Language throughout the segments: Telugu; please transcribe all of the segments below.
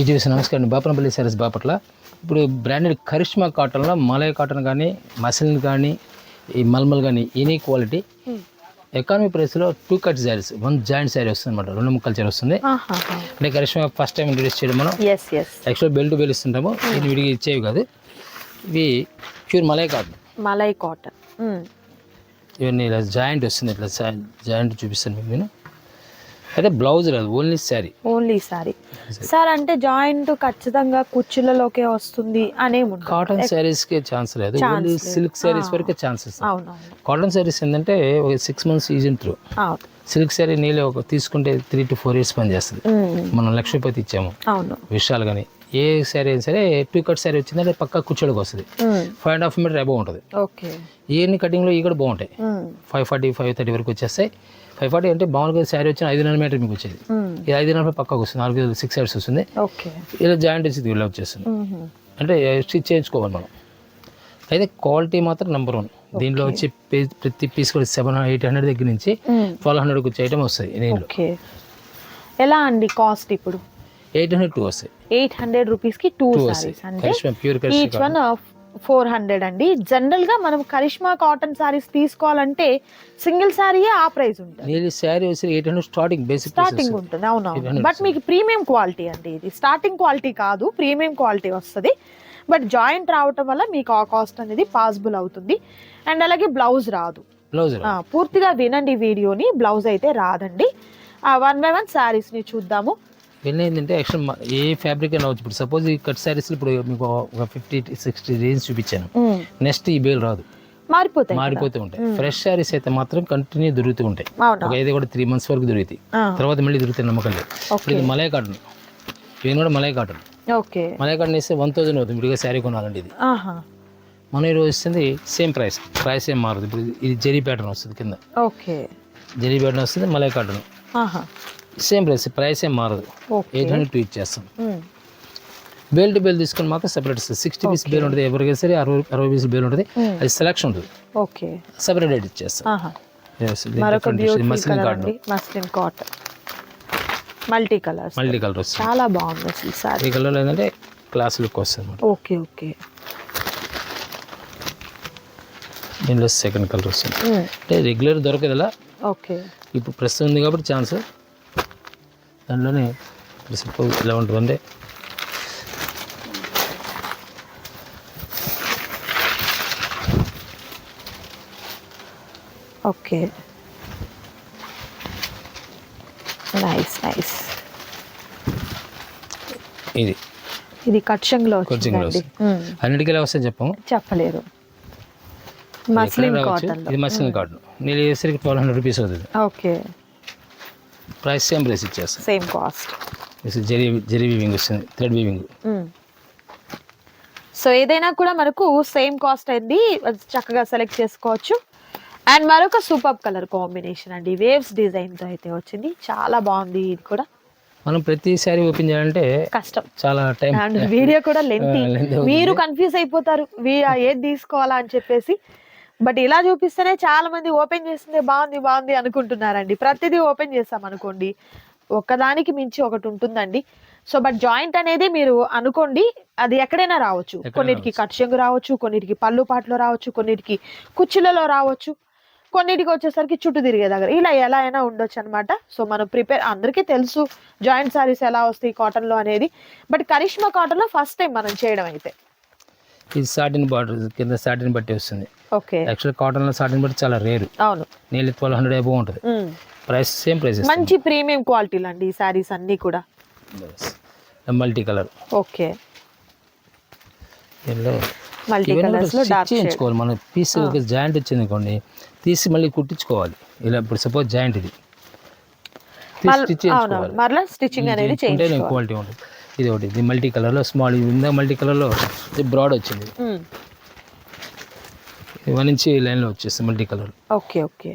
ఇది చూసి నమస్కారం. బాపనపల్లి సారీస్ బాపట్ల ఇప్పుడు బ్రాండెడ్ కరిష్మా కాటన్లో మలై కాటన్ కానీ మసిలిన్ కానీ ఈ మల్మల్ కానీ ఎనీ క్వాలిటీ. ఎకానమీ ప్రైస్లో two cut saris one joint sari వస్తుంది అనమాట రెండు ముక్కలు చీర వస్తుంది. అంటే కరిష్మా ఫస్ట్ టైం ఇంట్రడ్యూస్ చేయడం మనం. యాక్చువల్ బెల్ట్ బెల్ ఇస్తుంటాము. ఇది విడిగి ఇచ్చేవి కాదు. ఇవి pure malai cotton. Malai cotton. ఇవన్నీ ఇలా జాయింట్ వస్తుంది. ఇట్లా జాయింట్ చూపిస్తాను మీకు నేను. అయితే బ్లౌజ్ రాదు only sari. Only sari sir అంటే జాయింట్ ఖచ్చితంగా కుచ్చులలోకే వస్తుంది అనేముండదు కాటన్ శారీస్కి ఛాన్స్ లేదు. ఓన్లీ సిల్క్ శారీస్ వరకే ఛాన్సెస్ కాటన్ శారీస్ ఏంటంటే ఒక సిక్స్ మంత్స్ ఈజీ త్రూ అవును. సిల్క్ శారీ నీళ్ళు ఒక తీసుకుంటే త్రీ టు ఫోర్ ఇయర్స్ పని చేస్తుంది మనం లక్ష్మీపతి ఇచ్చాము. అవును. విషయాలు కానీ ఏ శారీ అయినా సరే టూ కట్ శారీ వచ్చిందంటే పక్కా కూర్చోడికి వస్తుంది. Five and half metre above ఉంటుంది. ఓకే. ఇవన్నీ కటింగ్లో ఇవి కూడా బాగుంటాయి. ఫైవ్ ఫార్టీ ఫైవ్ థర్టీ వరకు వచ్చేస్తాయి. ఫైవ్ ఫార్టీ అంటే మామూలుగా శారీ వచ్చిన ఐదున్నర మీటర్ మీకు వచ్చేది. ఇది ఐదున్నర పక్కకు వస్తుంది. నాలుగు సిక్స్ సైడ్స్ వస్తుంది. ఓకే. ఇలా జాయింట్ వచ్చింది ఇలా వచ్చేస్తుంది. అంటే స్టిచ్ చేయించుకోవాలి మనం. అయితే క్వాలిటీ మాత్రం నెంబర్ వన్ దీంట్లో వచ్చి ప్రతి పీస్ కూడా సెవెన్ ఎయిట్ హండ్రెడ్ దగ్గర నుంచి ట్వెల్వ్ హండ్రెడ్కి వచ్చే ఐటమ్ వస్తాయి దీంట్లో ఓకే. ఎలా అండి కాస్ట్ ఇప్పుడు? ఎయిట్ హండ్రెడ్ టూ వస్తాయి. ఎయిట్ హండ్రెడ్ రూపీస్కి టూ సారీస్ వస్తాయి. అంటే pure each one four hundred అండి. జనరల్గా మనం కరిష్మా కాటన్ సారీస్ తీసుకోవాలంటే సింగిల్ సారీయే ఆ ప్రైస్ ఉంటుంది. Eight hundred starting basic starting ఉంటుంది. అవునవును 800 బట్ మీకు ప్రీమియం క్వాలిటీ అండి ఇది. స్టార్టింగ్ క్వాలిటీ కాదు ప్రీమియం క్వాలిటీ వస్తుంది. బట్ జాయింట్ రావటం వల్ల మీకు ఆ కాస్ట్ అనేది పాసిబుల్ అవుతుంది. అండ్ అలాగే బ్లౌజ్ రాదు. బ్లౌజ్ పూర్తిగా వినండి వీడియోని. బ్లౌజ్ అయితే రాదండి. వన్ బై వన్ సారీస్ని చూద్దాము. ఇవన్నీ ఏంటంటే యాక్చువల్ ఏ ఫ్యాబ్రిక్ అయినా అవచ్చు ఇప్పుడు సపోజ్ ఈ కట్ శారీస్ ఇప్పుడు మీకు ఒక ఫిఫ్టీ సిక్స్టీ రేంజ్ చూపించాను. నెక్స్ట్ ఈ బేల్ రాదు. మారిపోతాయి. మారిపోతూ ఉంటాయి. ఫ్రెష్ శారీస్ అయితే మాత్రం కంటిన్యూ దొరుకుతూ ఉంటాయి. ఒక ఐదు కూడా త్రీ మంత్స్ వరకు దొరుకుతాయి. తర్వాత మళ్ళీ దొరుకుతాయి నమ్మకం లేదు. ఓకే. ఇది మలై కాటన్ ఇవన్నీ కూడా malai cotton okay. Malai cotton వేస్తే వన్ థౌసండ్ అవుతుంది. విడిగా శారీ కొనాలండి ఇది. మనం ఈరోజు వస్తుంది సేమ్ ప్రైస్ ప్రైస్ ఏం మారదు. ఇప్పుడు ఇది జెరీ ప్యాటర్న్ వస్తుంది కింద. ఓకే. జెరీ ప్యాటర్న్ వస్తుంది malai cotton same price price ఏం మారదు ఎయిట్ హండ్రెడ్ ట్వీట్ చేస్తాం ఉమ్, బేల్ టు బేల్ తీసుకొని మాత్రం సెపరేట్ వస్తుంది సిక్స్టీ పీస్ బేల్ ఉంటుంది. ఎవరికైనా సరే అరవై అరవై పీస్ బేల్ ఉంటుంది. అది సెలక్షన్ ఉంటుంది. ఓకే. సెపరేట్ రేట్ ఇచ్చేస్తాం. Muslin cotton muslin cotton multi colours multi colour వస్తుంది. చాలా బాగుంది అసలు సారీ ఈ కలర్ ఏంటంటే క్లాస్ లుక్ వస్తుంది అనమాట ఓకే ఓకే. దీనిలో సెకండ్ కలర్ వస్తుంది. అంటే రెగ్యులర్ దొరకదు ఓకే. ఇప్పుడు ప్రస్తుతం ఉంది కాబట్టి ఛాన్స్ దాంట్లోనే ఇప్పుడు సపోజ్ ఇలా ఉంటుందంటే ఓకే. Nice nice. ఇది. ఇది వచ్చిందండి. ఉమ్, అన్నిటికీ ఎలా వస్తాయి చెప్పము చెప్పలేరు మస్లిన్. కాటన్ ఇది మస్లిన్ కాటన్ నేను వేసరికి ట్వెల్వ్ హండ్రెడ్ రూపీస్ అవుతుంది. ఓకే. ప్రైస్ సేమ్ ప్రైస్ ఇచ్చేస్తాను same cost. Zari zari weaving వస్తుంది థ్రెడ్ వీవింగ్ సో ఏదైనా కూడా మనకు సేమ్ కాస్ట్ అయింది చక్కగా సెలెక్ట్ చేసుకోవచ్చు. అండ్ మరొక సూపర్ కలర్ కాంబినేషన్ అండి. వేవ్స్ డిజైన్తో అయితే వచ్చింది. చాలా బాగుంది ఇది కూడా. మనం ప్రతి శారీ ఓపెన్ చేయాలంటే కష్టం. చాలా టైం అండ్ వీడియో కూడా లెంతీ. మీరు కన్ఫ్యూజ్ అయిపోతారు. ఏది తీసుకోవాలా అని చెప్పేసి. బట్ ఇలా చూపిస్తేనే చాలా మంది ఓపెన్ చేస్తుంది బాగుంది బాగుంది అనుకుంటున్నారండి. ప్రతిదీ ఓపెన్ చేస్తాం అనుకోండి. ఒక్కదానికి మించి ఒకటి ఉంటుందండి. సో బట్ జాయింట్ అనేది మీరు అనుకోండి అది ఎక్కడైనా రావచ్చు. కొన్నిటికి కట్ చెంగు రావచ్చు కొన్నిటికి పళ్ళు పాటలో రావచ్చు కొన్నిటికి కుచ్చులలో రావచ్చు కొన్నిటికి వచ్చేసరికి చుట్టూ తిరిగే దగ్గర. ఇలా ఎలా అయినా ఉండొచ్చు అనమాట సో మనం ప్రిపేర్ అందరికీ తెలుసు జాయింట్ సారీస్ ఎలా వస్తాయి కాటన్లో అనేది. బట్ కరిష్మా కాటన్లో ఫస్ట్ టైం మనం చేయడం అయితే. ఇది సాటిన్ బార్డర్ కింద సాటిన్ బట్టి వస్తుంది. ఓకే. యాక్చువల్ కాటన్లో సాటిన్ బట్టి చాలా రేరు. అవును. నీళ్ళు ట్వెల్వ్ హండ్రెడ్ అబౌవ్ ఉంటుంది. ప్రైస్ సేమ్ ప్రైస్ మంచి ప్రీమియం క్వాలిటీలు అండి ఈ సారీస్ అన్ని కూడా. Multi colour okay. దీనిలో మల్టీ కలర్స్లో డార్క్ చేయించుకోవాలి. మన పీస్ ఒక జాయింట్ వచ్చింది అనుకోండి తీసి మళ్ళీ కుట్టించుకోవాలి. ఇలా ఇప్పుడు సపోజ్ జాయింట్ ఇది. మరలా స్టిచ్చింగ్ అనేది క్వాలిటీ ఉంటుంది. ఇది ఒకటి ఇది మల్టీ కలర్లో స్మాల్ ఇది ఉందా మల్టీ కలర్లో ఇది బ్రాడ్ వచ్చింది. వన్ ఇంచి లైన్లో వచ్చేస్తుంది multi colour. Okay okay.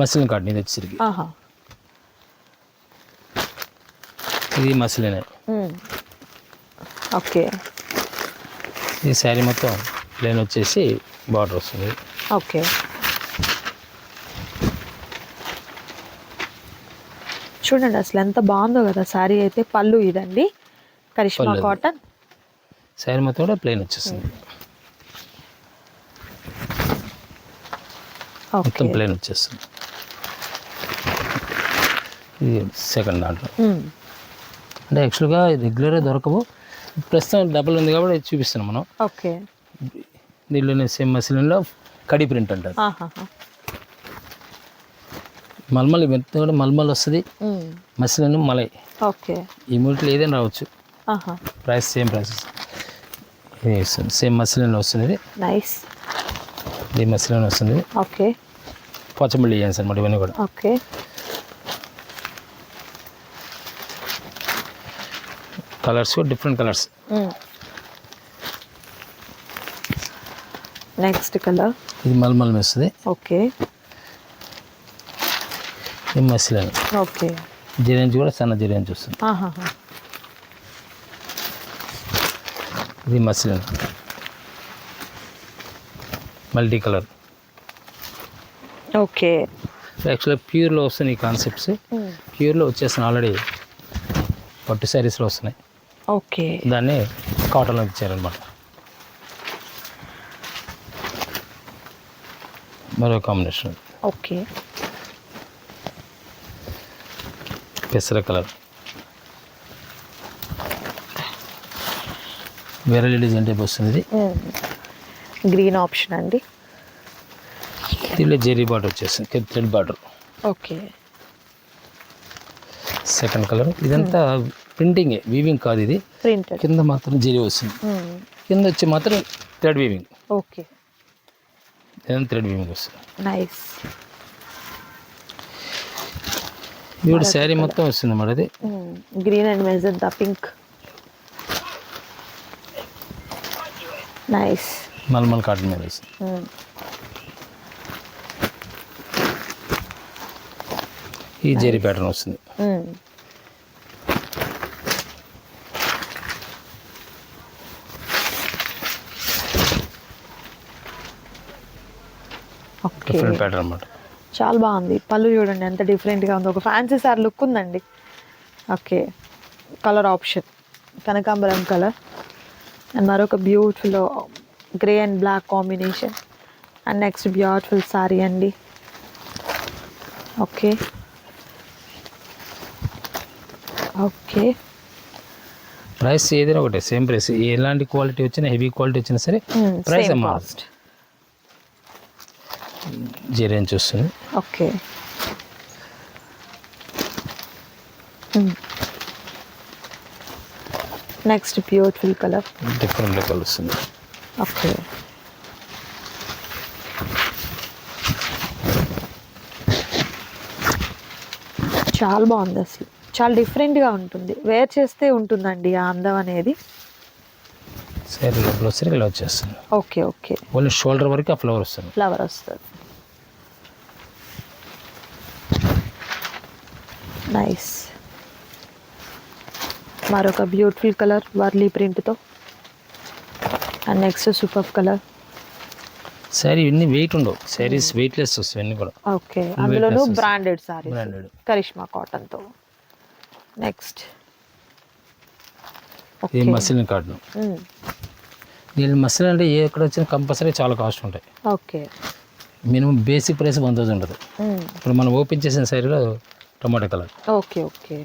Muslin cotton ఇది వచ్చేసరికి ఇది మసిలిన్. ఓకే. ఈ శారీ మొత్తం ప్లేన్ వచ్చేసి బార్డర్ వస్తుంది. ఓకే. చూడండి అసలు ఎంత బాగుందో కదా సారీ అయితే పళ్ళు ఇదండి. కరిష్మా. కాటన్. శారీ మొత్తం కూడా ప్లెయిన్ వచ్చేస్తుంది ఓకే. మొత్తం ప్లెయిన్ వచ్చేస్తుంది ఇది సెకండ్ దాంట్లో. అంటే యాక్చువల్గా రెగ్యులర్గా దొరకవు. ప్రస్తుతం డబుల్ ఉంది కాబట్టి చూపిస్తున్నాం మనం. ఓకే. దీనిలోనే సేమ్ మసిలిన్లో కడి ప్రింట్ అంటారు. మల్మల్ మెత్త కూడా మల్మల్ వస్తుంది. మసిలిన్ మలై ఓకే. ఈ మూటిలో ఏదైనా రావచ్చు. ప్రైస్ సేమ్ ప్రైస్ ఇది వస్తుంది. సేమ్ మసిలిన్ వస్తుంది. నైస్. ఇది మసిలిన్ వస్తుంది ఓకే. పోచంపల్లి డిజైన్స్ అనమాట ఇవన్నీ కూడా. Okay. Colours different colours. Next colour. ఇది మల్మల్ వస్తుంది. ఓకే. ఇది మసిలిన్ ఓకే. జిరేంజ్ కూడా సన్న జిరేంజ్ వస్తుంది. ఇది మసిలిన్ మల్టీ కలర్. ఓకే. యాక్చువల్గా ప్యూర్లో వస్తున్నాయి ఈ కాన్సెప్ట్స్ ప్యూర్లో వచ్చేస్తున్నాయి ఆల్రెడీ పట్టు శారీస్లో వస్తున్నాయి. ఓకే. దాన్ని కాటన్లో ఇచ్చారనమాట మరో కాంబినేషన్ ఓకే. పెసర కలర్. వేరే డిజైన్ టైప్ వస్తుంది గ్రీన్ ఆప్షన్ అండి. దీనిలో జెరీ బార్డర్ వచ్చేస్తుంది thread border. Okay. Second colour ఇదంతా ప్రింటింగే వీవింగ్ కాదు ఇది. ప్రింటెడ్. కింద మాత్రం జెరీ వస్తుంది. కింద వచ్చి మాత్రం థ్రెడ్ వీవింగ్ ఓకే. ఇదంతా థ్రెడ్ వీవింగ్ వస్తుంది. నైస్ ఇది కూడా శారీ మొత్తం వస్తుంది మరి అది. Green and magenta pink. Nice malmal cotton మీద వస్తుంది. ఈ జెరీ ప్యాటర్న్ వస్తుంది. ఓకే డిఫరెంట్ ప్యాటర్న్ అన్నమాట. చాలా బాగుంది. పళ్ళు చూడండి ఎంత డిఫరెంట్గా ఉంది. ఒక ఫ్యాన్సీ సార్ లుక్ ఉందండి. ఓకే కలర్ ఆప్షన్ కనకాంబరం కలర్ అండ్ మరొక beautiful grey and black combination and next beautiful sari అండి. ఓకే. ఓకే. ప్రైస్ ఏదైనా ఒకటే సేమ్ ప్రైస్ ఎలాంటి క్వాలిటీ వచ్చినా హెవీ క్వాలిటీ వచ్చినా సరే ప్రైస్ సేమ్ అమ్మా కాస్ట్ జెరేంజ్ వస్తుంది okay next beautiful colour different colour వస్తుంది ఓకే. చాలా బాగుంది అసలు. చాలా డిఫరెంట్గా ఉంటుంది. వేర్ చేస్తే ఉంటుందండి ఆ అందం అనేది. సరే లోపల వచ్చేసరికి ఇలా వచ్చేస్తుంది. Okay okay. ఓన్లీ షోల్డర్ వరకు ఆ ఫ్లవర్ వస్తుంది. ఫ్లవర్ వస్తుంది. నైస్ మరొక beautiful colour Warli ప్రింట్తో. And next super colour sari ఇవన్నీ వెయిట్ ఉండవు. శారీస్ వెయిట్లెస్ వస్తాయి ఇవన్నీ కూడా. ఓకే అందులోనూ. బ్రాండెడ్ సారీ బ్రాండెడ్ కరిష్మా కాటన్తో. నెక్స్ట్ ఇది మసిలిన్ కాటన్. దీని మసిలిన్ అంటే ఏ ఎక్కడ వచ్చినా కంపల్సరీ చాలా కాస్ట్ ఉంటాయి. Okay. Minimum basic price one thousand ఉంటుంది. ఇప్పుడు మనం ఓపెన్ చేసిన శారీలో టమాటా colour. Okay okay.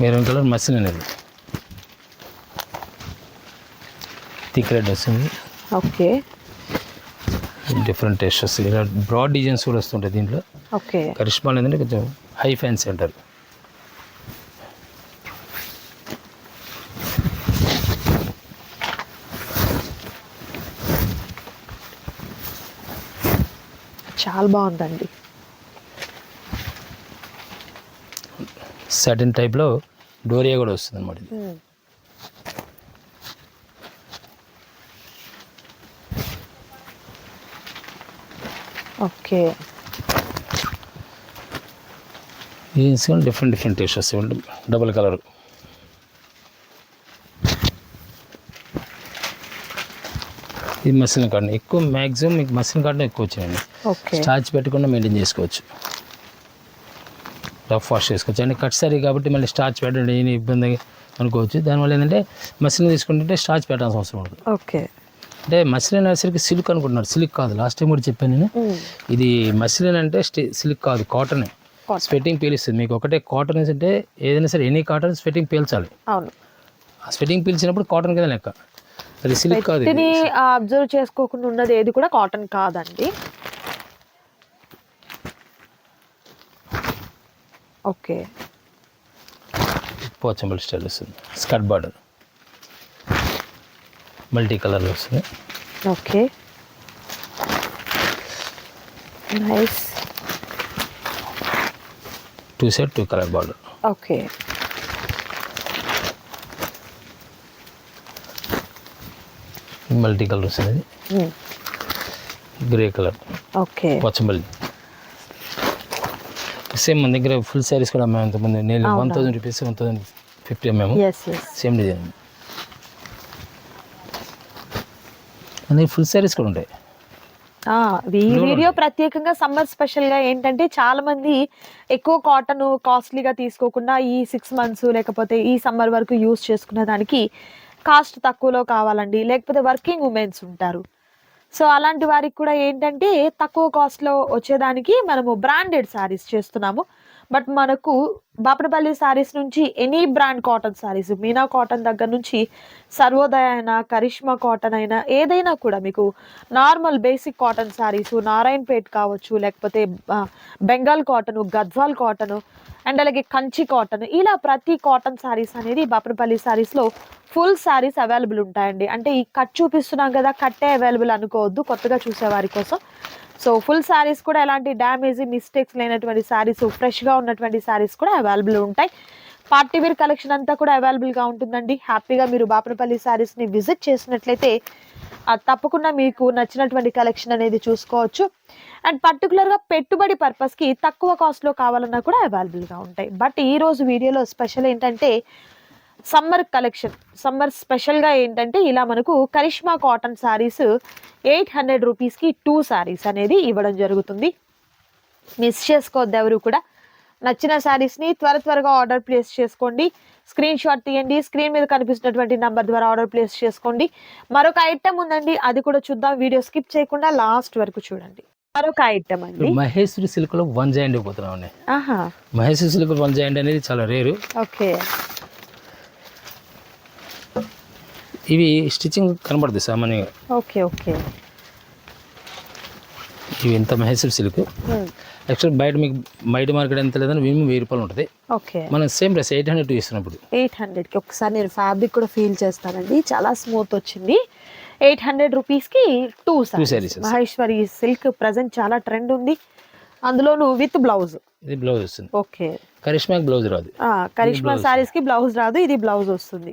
Maroon colour muslin అనేది. థిక్ రెడ్ వస్తుంది. ఓకే. డిఫరెంట్ టేస్ట్ వస్తుంది ఇలా బ్రాడ్ డిజైన్స్ కూడా వస్తుంటాయి దీంట్లో. ఓకే. కరిష్మా ఏంటంటే కొంచెం హై ఫ్యాన్సీ అంటారు. చాలా బాగుందండి. సర్టన్ టైప్లో డోరియా కూడా వస్తుంది అనమాట ఇది ఓకే. కూడా డిఫరెంట్ డిఫరెంట్ టేస్ట్ వస్తాయి డబుల్ కలర్. ఇది మసిలిన కాటన్ ఎక్కువ మ్యాక్సిమం మీకు మసిలిన కాటన్ ఎక్కువ వచ్చినాయండి ఓకే. స్టార్చ్ పెట్టకుండా మెయింటైన్ చేసుకోవచ్చు. రఫ్ వాష్ చేసుకోవచ్చు. అంటే కట్ సారీ కాబట్టి మళ్ళీ స్టార్చ్ పెట్టండి ఏమి ఇబ్బంది అనుకోవచ్చు. దానివల్ల ఏంటంటే మసిలిన తీసుకుంటుంటే స్టార్చ్ పెట్టాల్సిన అవసరం ఉంటుంది ఓకే. అంటే మసిలిన్ అనేసరికి సిల్క్ అనుకుంటున్నారు. సిల్క్ కాదు. లాస్ట్ టైం కూడా చెప్పాను నేను. ఇది మసిలిన్ అంటే సిల్క్ కాదు కాటన్. స్వెట్టింగ్ పీలుస్తుంది. మీకు ఒకటే కాటన్ అంటే ఏదైనా సరే ఎనీ కాటన్ స్వెట్టింగ్ పీల్చాలి. స్వెట్టింగ్ పీల్చినప్పుడు కాటన్ కింద లెక్క. వీటిని అబ్జర్వ్ చేసుకోకుండా ఉన్నది ఏది కూడా కాటన్ కాదండి. ఓకే. పోచంపల్లి స్టైల్ వస్తుంది. Skirt border. మల్టీ కలర్లో వస్తుంది. Okay. Nice. Two set two colour border. Okay. Multi colour వస్తుంది. Grey colour. Okay. Pochampally same మన దగ్గర ఫుల్ శారీస్ కూడా అమ్మాము ఇంతకుముందు నేను one thousand rupees one thousand fifty అమ్మాము. Same design అందుకే ఫుల్ శారీస్ కూడా ఉంటాయి. ఈ వీడియో ప్రత్యేకంగా సమ్మర్ స్పెషల్గా ఏంటంటే చాలా మంది ఎక్కువ కాటన్ కాస్ట్లీగా తీసుకోకుండా ఈ సిక్స్ మంత్స్ లేకపోతే ఈ సమ్మర్ వరకు యూస్ చేసుకునే దానికి కాస్ట్ తక్కువలో కావాలండి లేకపోతే వర్కింగ్ ఉమెన్స్ ఉంటారు. సో అలాంటి వారికి కూడా ఏంటంటే తక్కువ కాస్ట్లో వచ్చేదానికి మనము బ్రాండెడ్ శారీస్ చేస్తున్నాము. బట్ మనకు బాపనపల్లి శారీస్ నుంచి any brand cotton saris Meena cotton దగ్గర నుంచి సర్వోదయ అయినా కరిష్మా కాటన్ అయినా ఏదైనా కూడా మీకు normal basic cotton saris Narayanpet కావచ్చు లేకపోతే Bengal cotton Gadwal cotton and అలాగే కంచి కాటన్. ఇలా ప్రతి కాటన్ శారీస్ అనేది బాపనపల్లి శారీస్లో ఫుల్ శారీస్ అవైలబుల్ ఉంటాయండి. అంటే ఈ కట్ చూపిస్తున్నాం కదా కట్టే అవైలబుల్ అనుకోవద్దు కొత్తగా చూసేవారి కోసం. సో ఫుల్ శారీస్ కూడా ఎలాంటి డ్యామేజ్ మిస్టేక్స్ లేనటువంటి శారీస్ ఫ్రెష్గా ఉన్నటువంటి శారీస్ కూడా అవైలబుల్ ఉంటాయి. పార్టీ వేర్ కలెక్షన్ అంతా కూడా అవైలబుల్గా ఉంటుందండి. హ్యాపీగా మీరు బాపనపల్లి శారీస్ని విజిట్ చేసినట్లయితే తప్పకుండా మీకు నచ్చినటువంటి కలెక్షన్ అనేది చూసుకోవచ్చు. అండ్ పర్టికులర్గా పెట్టుబడి పర్పస్కి తక్కువ కాస్ట్లో కావాలన్నా కూడా అవైలబుల్గా ఉంటాయి. బట్ ఈరోజు వీడియోలో స్పెషల్ ఏంటంటే సమ్మర్ కలెక్షన్ సమ్మర్ స్పెషల్గా ఏంటంటే ఇలా మనకు Karishma cotton saris eight hundred రూపీస్కి టూ శారీస్ అనేది ఇవ్వడం జరుగుతుంది. మిస్ చేసుకోవద్దు ఎవరు కూడా. నచ్చిన శారీస్ని త్వర త్వరగా ఆర్డర్ ప్లేస్ చేసుకోండి. స్క్రీన్ షాట్ తీయండి. స్క్రీన్ మీద కనిపిస్తున్నటువంటి నంబర్ ద్వారా ఆర్డర్ ప్లేస్ చేసుకోండి. మరొక ఐటమ్ ఉందండి. అది కూడా చూద్దాం. వీడియో స్కిప్ చేయకుండా లాస్ట్ వరకు చూడండి. మరొక ఐటమ్ అండి. మహేశ్వరి సిల్క్లో వన్ జాయింట్ పోతున్నాం ఆహా. మహేశ్వరి సిల్క్ వన్ జాయింట్ అనేది చాలా రేరు ఓకే. ఇవి స్టిచ్చింగ్ కనబడుతుంది సామాన్యంగా. Okay okay. ఇవి ఎంత మహేశ్వరి సిల్క్ యాక్చువల్ బయట మీకు బయట మార్కెట్ ఎంత లేదని మినిమం వెయ్యి రూపాయలు ఉంటుంది. ఓకే మనం same price eight hundred two ఇస్తున్నప్పుడు ఎయిట్ హండ్రెడ్కి ఒకసారి నేను ఫ్యాబ్రిక్ కూడా ఫీల్ చేస్తానండి. చాలా స్మూత్ వచ్చింది. ఎయిట్ హండ్రెడ్ రూపీస్కి two sarees. Saris Maheshwari silk present చాలా ట్రెండ్ ఉంది. అందులోను విత్ బ్లౌజ్ ఇది బ్లౌజ్ వస్తుంది. ఓకే కరిష్మాకి బ్లౌజ్ రాదు. కరిష్మా సారీస్కి బ్లౌజ్ రాదు. ఇది బ్లౌజ్ వస్తుంది.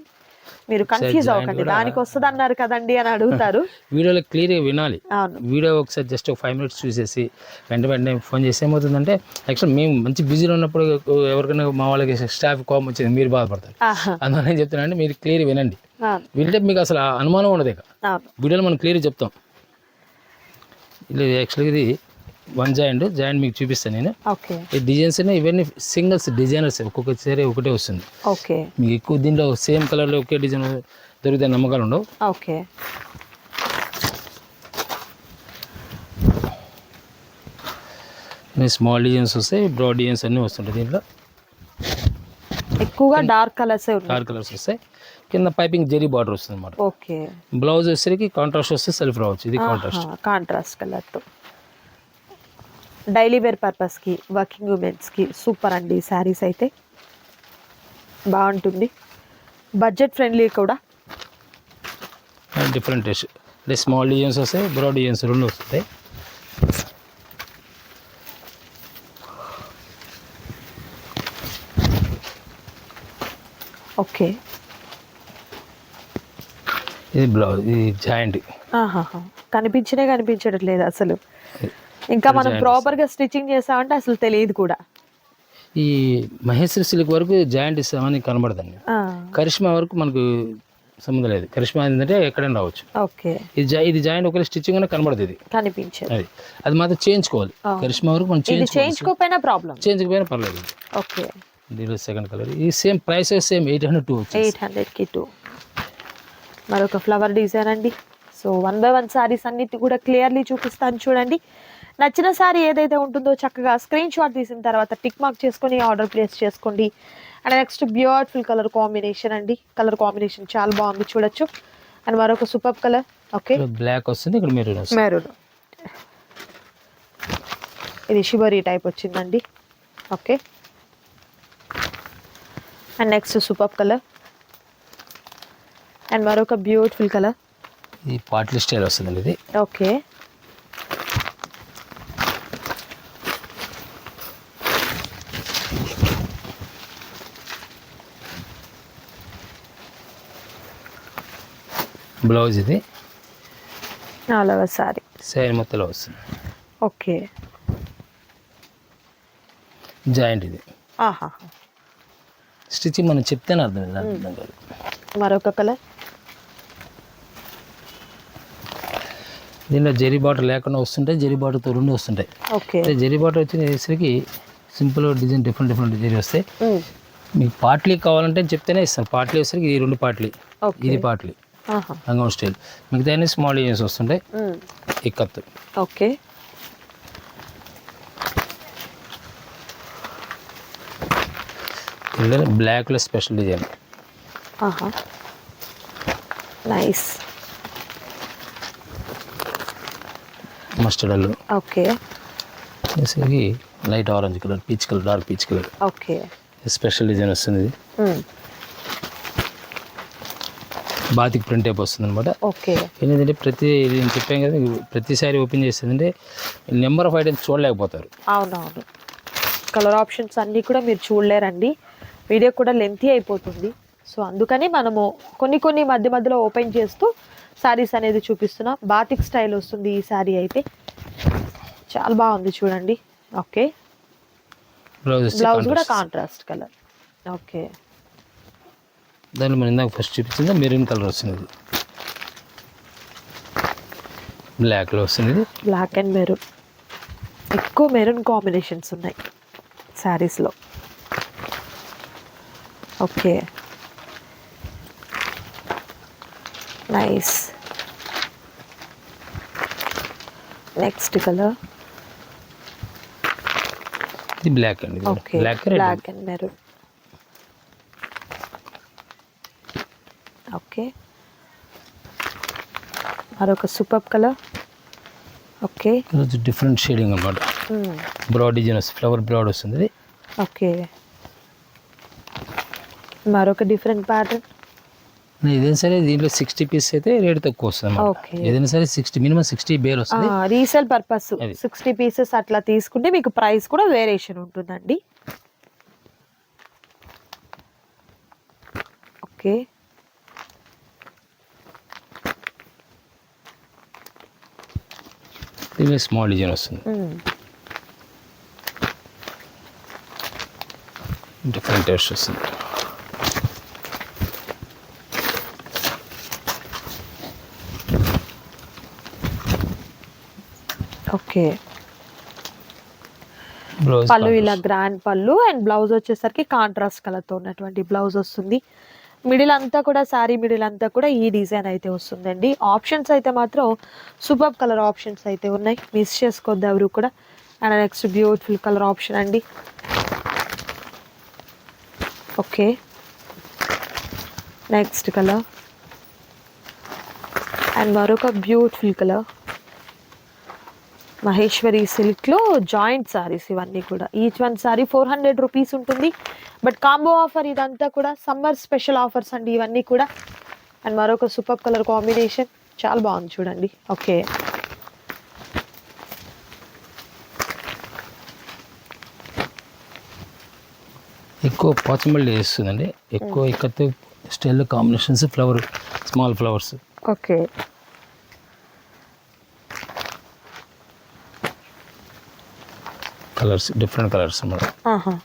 మీరు కన్ఫ్యూజ్ అవ్వకండి. కూడా- దానికి వస్తుంది అన్నారు కదండి అని అడుగుతారు. వీడియోలో క్లియర్గా వినాలి. వీడియో ఒకసారి జస్ట్ ఒక ఫైవ్ మినిట్స్ చూసేసి వెంట వెంటనే ఫోన్ చేసి ఏమవుతుందంటే యాక్చువల్ మేము మంచి బిజీలో ఉన్నప్పుడు ఎవరికైనా మా వాళ్ళకి స్టాఫ్ కోపం వచ్చింది మీరు బాధపడతారు. అందువల్ల ఏం చెప్తున్నానంటే మీరు క్లియర్ వినండి. వింటే మీకు అసలు అనుమానం ఉండదు ఇక. వీడియోలో మనం క్లియర్ చెప్తాం. ఇలా యాక్చువల్గా ఇది వన్ జాయింట్ జాయింట్ మీకు చూపిస్తాను నేను. ఈ డిజైన్స్ ఇవన్నీ సింగిల్స్ డిజైనర్స్ ఒక్కొక్క చీర ఒకటే వస్తుంది. ఓకే మీకు ఎక్కువ దీంట్లో సేమ్ కలర్లో ఒకే డిజైన్ దొరికితే నమ్మకాలు ఉండవు. ఓకే స్మాల్ డిజైన్స్ వస్తాయి బ్రాడ్ డిజైన్స్ అన్నీ వస్తుంటాయి దీంట్లో. ఎక్కువగా డార్క్ కలర్స్ డార్క్ కలర్స్ వస్తాయి. కింద పైపింగ్ జెరీ బార్డర్ వస్తుంది అనమాట ఓకే బ్లౌజ్ వచ్చేసరికి కాంట్రాస్ట్ వస్తే సెల్ఫ్ రావచ్చు ఇది కాంట్రాస్ట్ కాంట్రాస్ట్ కలర్తో. డైలీ వేర్ పర్పస్కి వర్కింగ్ ఉమెన్స్కి సూపర్ అండి శారీస్ అయితే. బాగుంటుంది. బడ్జెట్ ఫ్రెండ్లీ కూడా. డిఫరెంట్ అంటే స్మాల్ డిజైన్స్ వస్తాయి బ్రాడ్ డిజైన్స్ రెండు వస్తాయి. ఓకే. ఇది బ్లౌజ్ ఇది జాయింట్. కనిపించనే కనిపించడం లేదు అసలు. ఇంకా మనం ప్రాపర్గా స్టిచ్చింగ్ చేసామంటే అసలు తెలియదు కూడా. ఈ మహేశ్వరి సిల్క్ వరకు జాయింట్ ఇస్తామని కనబడదండి. కరిష్మా వరకు మనకు సంబంధం లేదు. కరిష్మా ఏంటంటే ఎక్కడైనా రావచ్చు. ఓకే. ఇది జాయింట్ ఒకవేళ స్టిచ్చింగ్ అనే కనబడదు ఇది. కనిపించదు. అది. అది మాత్రం చేయించుకోవాలి. కరిష్మా వరకు మనం చేయించుకోకపోయినా ప్రాబ్లం చేయించకపోయినా పర్లేదు. ఓకే. దీనిలో సెకండ్ కలర్ ఈ same price same eight hundred two eight హండ్రెడ్కి టూ మరొక ఫ్లవర్ డిజైన్ అండి. So one by one saris అన్నిటి కూడా క్లియర్లీ చూపిస్తాను చూడండి. నచ్చిన సారీ ఏదైతే ఉంటుందో చక్కగా స్క్రీన్ షాట్ తీసిన తర్వాత టిక్ మార్క్ చేసుకొని ఆర్డర్ ప్లేస్ చేసుకోండి. And next beautiful colour combination అండి. కలర్ కాంబినేషన్ చాలా బాగుంది చూడొచ్చు. అండ్ మరొక సూపర్ కలర్ ఓకే బ్లాక్ వస్తుంది ఇక్కడ మెరూన్ మెరూన్ ఇది షిబరీ టైప్ వచ్చిందండి. Okay and next super colour and మరొక బ్యూటిఫుల్ కలర్ ఈ పాట్లీ స్టైల్ వస్తుందండి ఇది. ఓకే బ్లౌజ్ ఇది. నాలుగవ సారీ. శారీ మొత్తంలో వస్తుంది. ఓకే. జాయింట్ ఇది. ఆహా. స్టిచ్చింగ్ మనం చెప్తేనే అర్థం అర్థం కాదు మరొక కలర్? దీనిలో జరీ బాటర్ లేకుండా వస్తుంటాయి జరీ బాటర్తో రెండు వస్తుంటాయి. ఓకే. జరీ బాటర్ వచ్చేసరికి simple design different different zari వస్తాయి. మీకు పార్ట్లీ కావాలంటే చెప్తేనే ఇస్తాను. పార్ట్లీ వచ్చేసరికి ఇది రెండు పార్ట్లీ. ఇది పార్ట్లీ. రంగం స్టైల్. మిగతా అన్ని స్మాల్ డిజైన్స్ వస్తుంటాయి. ఇక్కత్తు ఓకే. ఇందులో బ్లాక్లో special design nice. Mustard Allu. Okay. Light orange colour peach colour dark peach colour okay. Special design వస్తుంది ఇది. బాతిక్ ప్రింట్ టైప్ వస్తుంది అనమాట ఓకే. ఏంటంటే ప్రతి నేను చెప్పాను కదా ప్రతిసారి ఓపెన్ చేస్తుందంటే నెంబర్ ఆఫ్ ఐటమ్స్ చూడలేకపోతారు. అవునవును. కలర్ ఆప్షన్స్ అన్నీ కూడా మీరు చూడలేరండి. వీడియో కూడా లెంతీ అయిపోతుంది. సో అందుకని మనము కొన్ని కొన్ని మధ్య మధ్యలో ఓపెన్ చేస్తూ శారీస్ అనేది చూపిస్తున్నాం. బాతిక్ స్టైల్ వస్తుంది ఈ శారీ అయితే. చాలా బాగుంది చూడండి. ఓకే. బ్లౌజ్ కూడా కాంట్రాస్ట్ కలర్ ఓకే. దానిలో మనం ఇందాక ఫస్ట్ చూపించింది మెరూన్ కలర్ వస్తుంది. ఇది బ్లాక్లో వస్తుంది. బ్లాక్ అండ్ మెరూన్ ఎక్కువ మెరూన్ కాంబినేషన్స్ ఉన్నాయి శారీస్లో ఓకే నైస్ నెక్స్ట్ కలర్ ఇది బ్లాక్ అండి. Okay black black and maroon okay. మరొక సూపర్ కలర్. ఓకే. ఈరోజు డిఫరెంట్ షేడింగ్ అనమాట బ్రాడ్ డిజైన్ వస్తుంది ఫ్లవర్ బ్రాడ్ వస్తుంది ఓకే. మరొక డిఫరెంట్ ప్యాటర్న్. ఏదైనా సరే దీంట్లో సిక్స్టీ పీస్ అయితే రేట్ తక్కువ వస్తుంది ఏదైనా సరే సిక్స్టీ మినిమం సిక్స్టీ బేర్ వస్తుంది. Resale purpose. సిక్స్టీ పీసెస్ అట్లా తీసుకుంటే మీకు ప్రైస్ కూడా వేరియేషన్ ఉంటుందండి. ఓకే. దీనిలో స్మాల్ డిజైన్ వస్తుంది. డిఫరెంట్ టేస్ట్ వస్తుంది. ఓకే. పళ్ళు ఇలా గ్రాండ్ పళ్ళు అండ్ బ్లౌజ్ వచ్చేసరికి కాంట్రాస్ట్ కలర్తో ఉన్నటువంటి బ్లౌజ్ వస్తుంది. మిడిల్ అంతా కూడా శారీ మిడిల్ అంతా కూడా ఈ డిజైన్ అయితే వస్తుందండి. ఆప్షన్స్ అయితే మాత్రం సూపర్ కలర్ ఆప్షన్స్ అయితే ఉన్నాయి. మిస్ చేసుకోవద్దు ఎవరు కూడా. And next beautiful colour option అండి. ఓకే. Next colour. అండ్ మరొక బ్యూటిఫుల్ కలర్. మహేశ్వరి సిల్క్లో జాయింట్ సారీస్ ఇవన్నీ కూడా. Each one sari four hundred rupees ఉంటుంది. బట్ కాంబో ఆఫర్ ఇదంతా కూడా సమ్మర్ స్పెషల్ ఆఫర్స్ అండి ఇవన్నీ కూడా. అండ్ మరొక సూపర్ కలర్ కాంబినేషన్. చాలా బాగుంది చూడండి. ఓకే. ఎక్కువ పోచంపల్లి వేస్తుందండి. ఎక్కువ ఇక్కతే style combinations flower small flowers. Okay. Colours different colours అన్నమాట.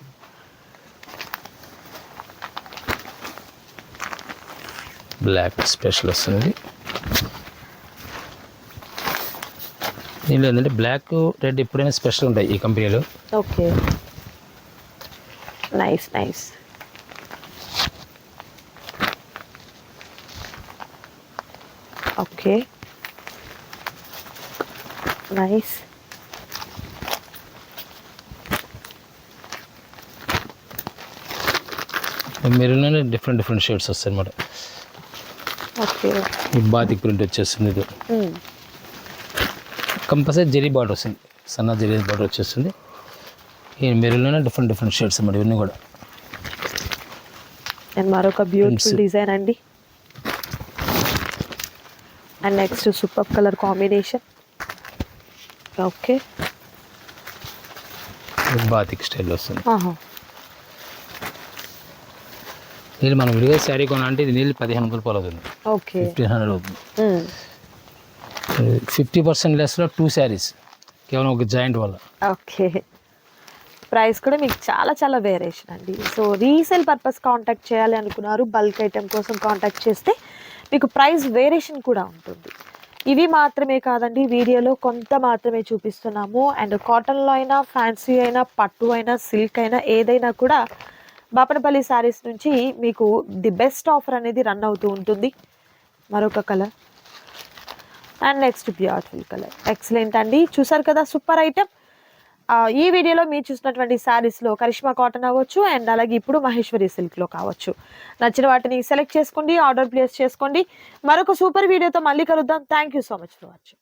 బ్లాక్ స్పెషల్ వస్తుంది దీనిలో ఏంటంటే బ్లాక్ రెడ్ ఎప్పుడైనా స్పెషల్ ఉంటాయి ఈ కంపెనీలో okay. Nice nice okay. Nice మెరూన్లోనే different different shades వస్తాయి ఈ బాతిక్ ప్రింట్ వచ్చేస్తుంది ఇది. కంపల్సరీ జరీ బార్డర్ వస్తుంది. సన్న జరీ బార్డర్ వచ్చేస్తుంది. ఈ మెరూన్లోనే డిఫరెంట్ డిఫరెంట్ షేడ్స్ అన్నమాట ఇవన్నీ కూడా. అండ్ మరొక బ్యూటిఫుల్. డిజైన్ అండి. And next super colour combination okay batik style వస్తుంది. ఇది మనం విడిగా శారీ కొనాలంటే ఇది నీళ్ళు పదిహేను వందల రూపాయలు అవుతుంది. ఓకే. ఫిఫ్టీన్ హండ్రెడ్ అవుతుంది. ఫిఫ్టీ పర్సెంట్ లెస్లో టూ శారీస్ కేవలం ఒక జాయింట్ వల్ల. ఓకే. ప్రైస్ కూడా మీకు చాలా చాలా వేరియేషన్ అండి. సో రీసేల్ పర్పస్ కాంటాక్ట్ చేయాలి అనుకున్నారు బల్క్ ఐటెం కోసం కాంటాక్ట్ చేస్తే మీకు ప్రైస్ వేరియేషన్ కూడా ఉంటుంది. ఇవి మాత్రమే కాదండి వీడియోలో కొంత మాత్రమే చూపిస్తున్నాము. అండ్ కాటన్లో అయినా ఫ్యాన్సీ అయినా పట్టు అయినా సిల్క్ అయినా ఏదైనా కూడా బాపనపల్లి శారీస్ నుంచి మీకు ది బెస్ట్ ఆఫర్ అనేది రన్ అవుతూ ఉంటుంది. మరొక colour and next beautiful colour excellent అండి. చూసారు కదా సూపర్ ఐటమ్ ఈ వీడియోలో మీరు చూసినటువంటి శారీస్లో కరిష్మా కాటన్ అవ్వచ్చు అండ్ అలాగే ఇప్పుడు మహేశ్వరి సిల్క్లో కావచ్చు. నచ్చిన వాటిని సెలెక్ట్ చేసుకోండి ఆర్డర్ ప్లేస్ చేసుకోండి. మరొక సూపర్ వీడియోతో మళ్ళీ కలుద్దాం. Thank you so much for watching